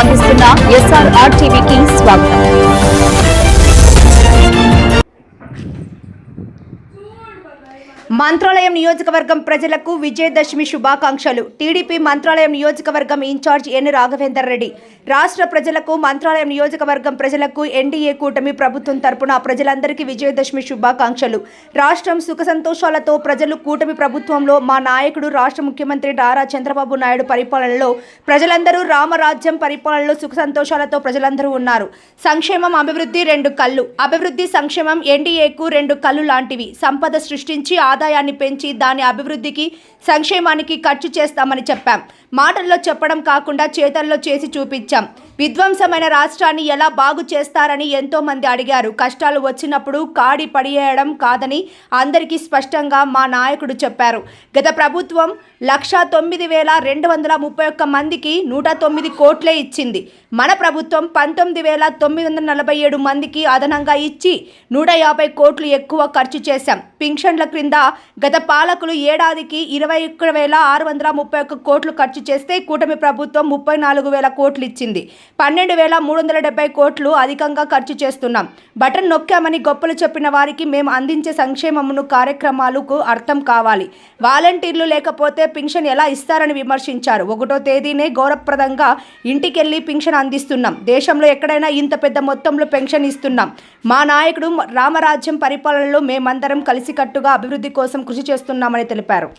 అందిస్తున్న ఎస్ఆర్ఆర్ టీవీకి స్వాగతం. మంత్రాలయం నియోజకవర్గం ప్రజలకు విజయదశమి శుభాకాంక్షలు. టీడీపీ మంత్రాలయం నియోజకవర్గం ఇన్ఛార్జ్ ఎన్ రాఘవేందర్ రెడ్డి. రాష్ట్ర ప్రజలకు మంత్రాలయం నియోజకవర్గం ప్రజలకు ఎన్డీఏ కూటమి ప్రభుత్వం తరపున ప్రజలందరికీ విజయదశమి శుభాకాంక్షలు. రాష్ట్రం సుఖ సంతోషాలతో ప్రజలు కూటమి ప్రభుత్వంలో మా నాయకుడు రాష్ట్ర ముఖ్యమంత్రి నారా చంద్రబాబు నాయుడు పరిపాలనలో ప్రజలందరూ రామరాజ్యం పరిపాలనలో సుఖ సంతోషాలతో ప్రజలందరూ ఉన్నారు. సంక్షేమం అభివృద్ధి రెండు కళ్ళు. అభివృద్ధి సంక్షేమం ఎన్డీఏకు రెండు కళ్ళు లాంటివి. సంపద సృష్టించి ఆదాయాన్ని పెంచి దాని అభివృద్ధికి సంక్షేమానికి ఖర్చు చేస్తామని చెప్పాం. మాటల్లో చెప్పడం కాకుండా చేతల్లో చేసి చూపించాం. విధ్వంసమైన రాష్ట్రాన్ని ఎలా బాగు చేస్తారని ఎంతోమంది అడిగారు. కష్టాలు వచ్చినప్పుడు కాడి పడియేయడం కాదని అందరికీ స్పష్టంగా మా నాయకుడు చెప్పారు. గత ప్రభుత్వం లక్షా తొమ్మిది వేల రెండు వందల ముప్పై ఒక్క మందికి నూట తొమ్మిది కోట్లే ఇచ్చింది. మన ప్రభుత్వం పంతొమ్మిది వేల తొమ్మిది వందల నలభై ఏడు మందికి అదనంగా ఇచ్చి నూట యాభై కోట్లు ఎక్కువ ఖర్చు చేశాం. పింఛన్ల క్రింద గత పాలకులు ఏడాదికి ఇరవై ఒక్క వేల ఆరు వందల ముప్పై ఒక్క కోట్లు ఖర్చు చేస్తే కూటమి ప్రభుత్వం ముప్పై నాలుగు వేల కోట్లు ఇచ్చింది. పన్నెండు వేల మూడు వందల డెబ్బై కోట్లు అధికంగా ఖర్చు చేస్తున్నాం. బటన్ నొక్కామని గొప్పలు చెప్పిన వారికి మేము అందించే సంక్షేమమును కార్యక్రమాలకు అర్థం కావాలి. వాలంటీర్లు లేకపోతే పింఛన్ ఎలా ఇస్తారని విమర్శించారు. ఒకటో తేదీనే గౌరవప్రదంగా ఇంటికెళ్ళి పింఛన్ అందిస్తున్నాం. దేశంలో ఎక్కడైనా ఇంత పెద్ద మొత్తంలో పెన్షన్ ఇస్తున్నాం. మా నాయకుడు రామరాజ్యం పరిపాలనలో మేమందరం కలిసికట్టుగా అభివృద్ధి కోసం కృషి చేస్తున్నామని తెలిపారు